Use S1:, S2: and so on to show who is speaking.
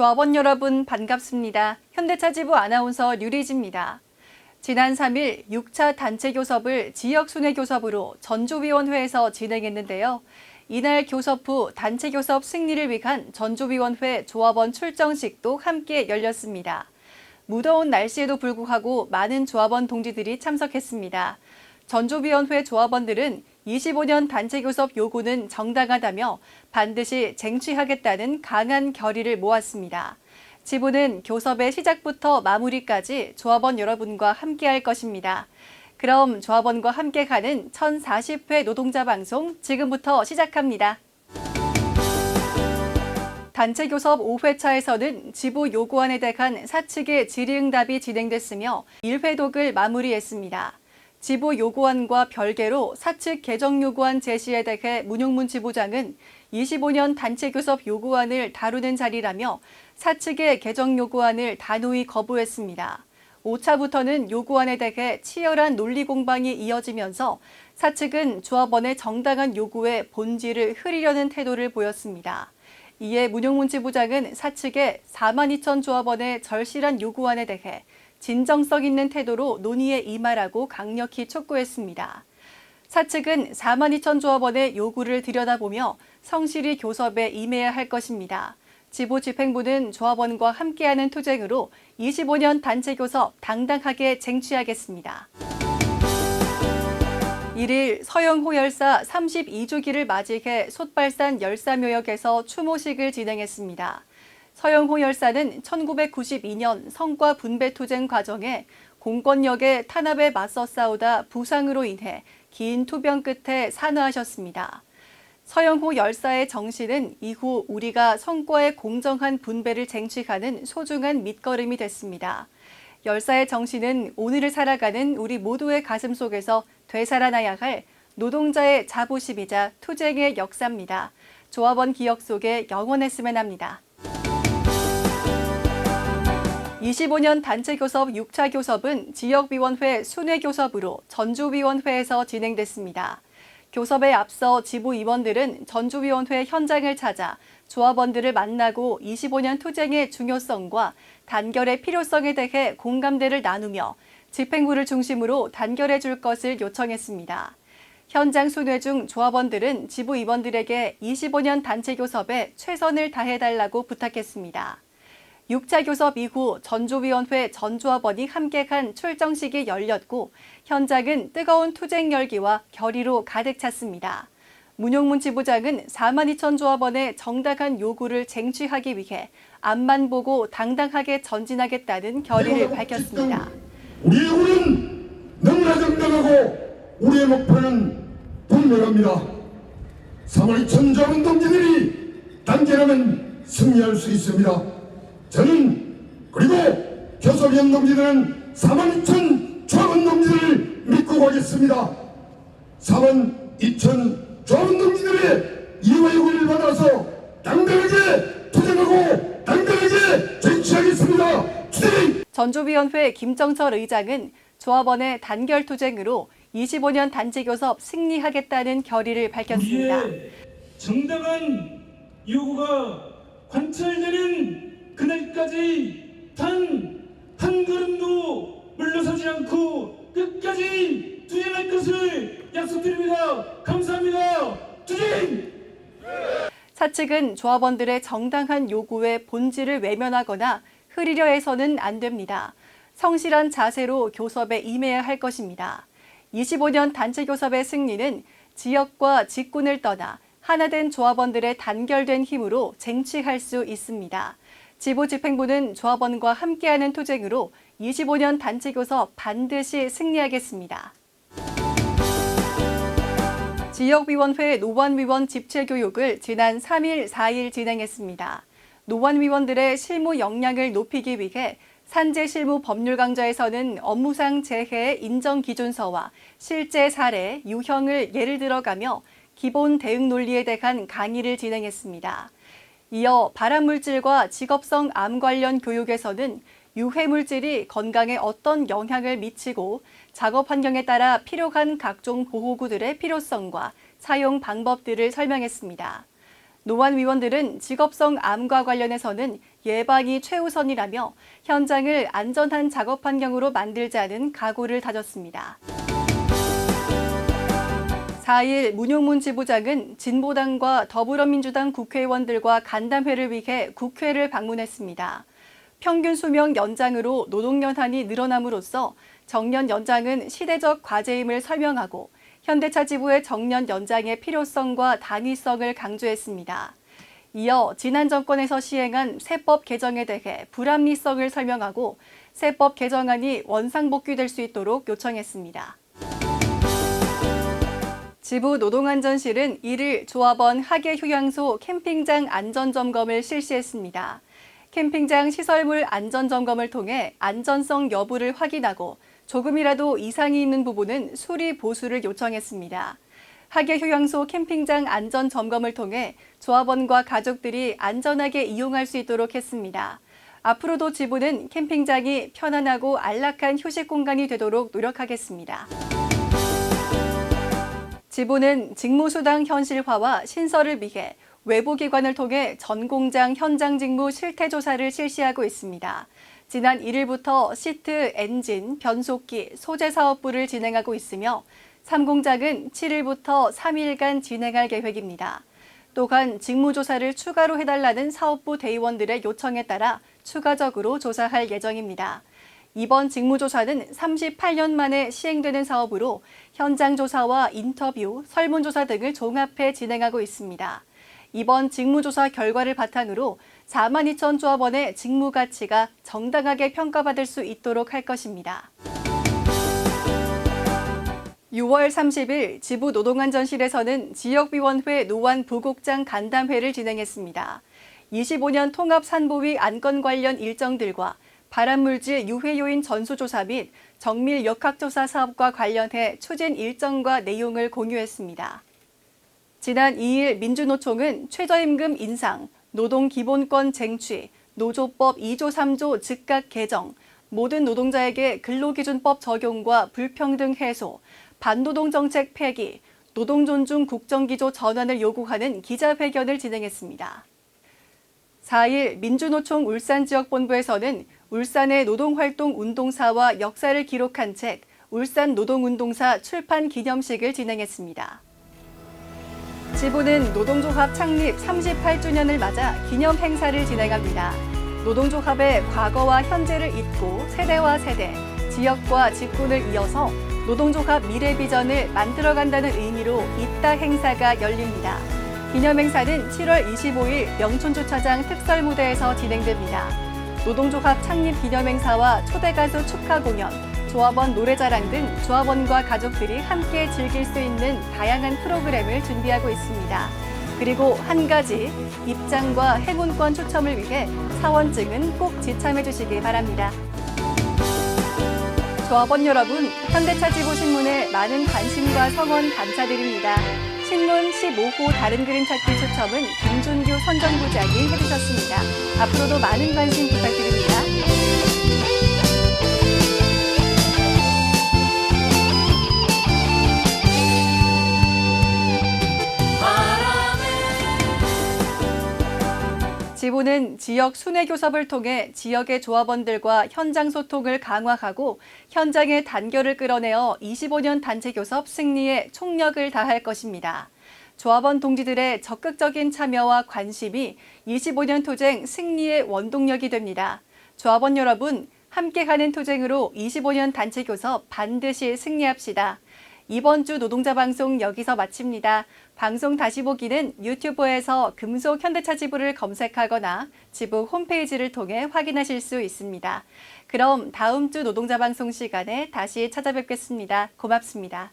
S1: 조합원 여러분 반갑습니다. 현대차 지부 아나운서 류리지입니다. 지난 3일 6차 단체 교섭을 지역 순회 교섭으로 전조위원회에서 진행했는데요. 이날 교섭 후 단체 교섭 승리를 위한 전조위원회 조합원 출정식도 함께 열렸습니다. 무더운 날씨에도 불구하고 많은 조합원 동지들이 참석했습니다. 전조위원회 조합원들은 25년 단체 교섭 요구는 정당하다며 반드시 쟁취하겠다는 강한 결의를 모았습니다. 지부는 교섭의 시작부터 마무리까지 조합원 여러분과 함께할 것입니다. 그럼 조합원과 함께 가는 1040회 노동자 방송 지금부터 시작합니다. 단체 교섭 5회차에서는 지부 요구안에 대한 사측의 질의응답이 진행됐으며 1회독을 마무리했습니다. 지부 요구안과 별개로 사측 개정 요구안 제시에 대해 문용문 지부장은 25년 단체 교섭 요구안을 다루는 자리라며 사측의 개정 요구안을 단호히 거부했습니다. 5차부터는 요구안에 대해 치열한 논리 공방이 이어지면서 사측은 조합원의 정당한 요구에 본질을 흐리려는 태도를 보였습니다. 이에 문용문 지부장은 사측의 4만 2천 조합원의 절실한 요구안에 대해 진정성 있는 태도로 논의에 임하라고 강력히 촉구했습니다. 사측은 4만 2천 조합 원의 요구를 들여다보며 성실히 교섭에 임해야 할 것입니다. 지부 집행부는 조합원과 함께하는 투쟁으로 25년 단체 교섭 당당하게 쟁취하겠습니다. 1일 서영호 열사 32주기를 맞이해 솥발산 열사묘역에서 추모식을 진행했습니다. 서영호 열사는 1992년 성과 분배 투쟁 과정에 공권력의 탄압에 맞서 싸우다 부상으로 인해 긴 투병 끝에 산화하셨습니다. 서영호 열사의 정신은 이후 우리가 성과의 공정한 분배를 쟁취하는 소중한 밑거름이 됐습니다. 열사의 정신은 오늘을 살아가는 우리 모두의 가슴 속에서 되살아나야 할 노동자의 자부심이자 투쟁의 역사입니다. 조합원 기억 속에 영원했으면 합니다. 25년 단체 교섭 6차 교섭은 지역위원회 순회교섭으로 전주위원회에서 진행됐습니다. 교섭에 앞서 지부 임원들은 전주위원회 현장을 찾아 조합원들을 만나고 25년 투쟁의 중요성과 단결의 필요성에 대해 공감대를 나누며 집행부를 중심으로 단결해 줄 것을 요청했습니다. 현장 순회 중 조합원들은 지부 임원들에게 25년 단체 교섭에 최선을 다해달라고 부탁했습니다. 6차 교섭 이후 전조위원회 전조합원이 함께 간 출정식이 열렸고 현장은 뜨거운 투쟁 열기와 결의로 가득 찼습니다. 문용문 지부장은 4만 2천 조합원의 정당한 요구를 쟁취하기 위해 앞만 보고 당당하게 전진하겠다는 결의를 밝혔습니다.
S2: 우리의 요구는 너무나 정당하고 우리의 목표는 분명합니다. 3만 2천 조합원 동지들이 단결하면 승리할 수 있습니다. 저는 그리고 교섭위원 동지들은 4만 2천 조합원 동지들을 믿고 가겠습니다. 4만 2천 조합원 동지들의 이와 요구를 받아서 당당하게 투쟁하고 당당하게 쟁취하겠습니다. 투쟁!
S1: 전조위원회 김정철 의장은 조합원의 단결 투쟁으로 25년 단체 교섭 승리하겠다는 결의를 밝혔습니다.
S3: 정당한 요구가 관철되는 그날까지 단 한 걸음도 물러서지 않고 끝까지 투쟁할 것을 약속드립니다. 감사합니다. 투쟁!
S1: 사측은 조합원들의 정당한 요구의 본질을 외면하거나 흐리려 해서는 안 됩니다. 성실한 자세로 교섭에 임해야 할 것입니다. 25년 단체 교섭의 승리는 지역과 직군을 떠나 하나된 조합원들의 단결된 힘으로 쟁취할 수 있습니다. 지부 집행부는 조합원과 함께하는 투쟁으로 25년 단체 교섭 반드시 승리하겠습니다. 지역위원회 노원위원 집체교육을 지난 3일, 4일 진행했습니다. 노원위원들의 실무 역량을 높이기 위해 산재 실무 법률 강좌에서는 업무상 재해 인정 기준서와 실제 사례, 유형을 예를 들어가며 기본 대응 논리에 대한 강의를 진행했습니다. 이어 발암물질과 직업성 암 관련 교육에서는 유해물질이 건강에 어떤 영향을 미치고 작업 환경에 따라 필요한 각종 보호구들의 필요성과 사용 방법들을 설명했습니다. 노안 위원들은 직업성 암과 관련해서는 예방이 최우선이라며 현장을 안전한 작업 환경으로 만들자는 각오를 다졌습니다. 4일 문용문 지부장은 진보당과 더불어민주당 국회의원들과 간담회를 위해 국회를 방문했습니다. 평균 수명 연장으로 노동연한이 늘어남으로써 정년 연장은 시대적 과제임을 설명하고 현대차 지부의 정년 연장의 필요성과 당위성을 강조했습니다. 이어 지난 정권에서 시행한 세법 개정에 대해 불합리성을 설명하고 세법 개정안이 원상복귀될 수 있도록 요청했습니다. 지부 노동안전실은 1일 조합원 하계 휴양소 캠핑장 안전점검을 실시했습니다. 캠핑장 시설물 안전점검을 통해 안전성 여부를 확인하고 조금이라도 이상이 있는 부분은 수리 보수를 요청했습니다. 하계 휴양소 캠핑장 안전 점검을 통해 조합원과 가족들이 안전하게 이용할 수 있도록 했습니다. 앞으로도 지부는 캠핑장이 편안하고 안락한 휴식 공간이 되도록 노력하겠습니다. 지부는 직무수당 현실화와 신설을 위해 외부기관을 통해 전 공장 현장 직무 실태조사를 실시하고 있습니다. 지난 1일부터 시트, 엔진, 변속기, 소재 사업부를 진행하고 있으며 3공장은 7일부터 3일간 진행할 계획입니다. 또한 직무조사를 추가로 해달라는 사업부 대의원들의 요청에 따라 추가적으로 조사할 예정입니다. 이번 직무조사는 38년 만에 시행되는 사업으로 현장 조사와 인터뷰, 설문조사 등을 종합해 진행하고 있습니다. 이번 직무조사 결과를 바탕으로 4만 2천 조합원의 직무 가치가 정당하게 평가받을 수 있도록 할 것입니다. 6월 30일 지부 노동안전실에서는 지역위원회 노안 부국장 간담회를 진행했습니다. 25년 통합 산보위 안건 관련 일정들과 발암물질 유해 요인 전수조사 및 정밀 역학조사 사업과 관련해 추진 일정과 내용을 공유했습니다. 지난 2일 민주노총은 최저임금 인상, 노동기본권 쟁취, 노조법 2조 3조 즉각 개정, 모든 노동자에게 근로기준법 적용과 불평등 해소, 반노동 정책 폐기, 노동 존중 국정기조 전환을 요구하는 기자회견을 진행했습니다. 4일 민주노총 울산지역본부에서는 울산의 노동활동 운동사와 역사를 기록한 책 울산 노동운동사 출판 기념식을 진행했습니다. 지부는 노동조합 창립 38주년을 맞아 기념 행사를 진행합니다. 노동조합의 과거와 현재를 잇고 세대와 세대, 지역과 직군을 이어서 노동조합 미래 비전을 만들어간다는 의미로 이따 행사가 열립니다. 기념 행사는 7월 25일 명촌주차장 특설무대에서 진행됩니다. 노동조합 창립 기념 행사와 초대 가수 축하 공연, 조합원 노래자랑 등 조합원과 가족들이 함께 즐길 수 있는 다양한 프로그램을 준비하고 있습니다. 그리고 한 가지 입장과 행운권 추첨을 위해 사원증은 꼭 지참해 주시기 바랍니다. 조합원 여러분, 현대차 지부 신문에 많은 관심과 성원 감사드립니다. 신문 15호 다른 그림 찾기 추첨은 김준규 선정부장이 해주셨습니다. 앞으로도 많은 관심 부탁드립니다. 지부는 지역 순회 교섭을 통해 지역의 조합원들과 현장 소통을 강화하고 현장의 단결을 끌어내어 25년 단체 교섭 승리에 총력을 다할 것입니다. 조합원 동지들의 적극적인 참여와 관심이 25년 투쟁 승리의 원동력이 됩니다. 조합원 여러분, 함께하는 투쟁으로 25년 단체 교섭 반드시 승리합시다. 이번 주 노동자 방송 여기서 마칩니다. 방송 다시 보기는 유튜브에서 금속 현대차 지부를 검색하거나 지부 홈페이지를 통해 확인하실 수 있습니다. 그럼 다음 주 노동자 방송 시간에 다시 찾아뵙겠습니다. 고맙습니다.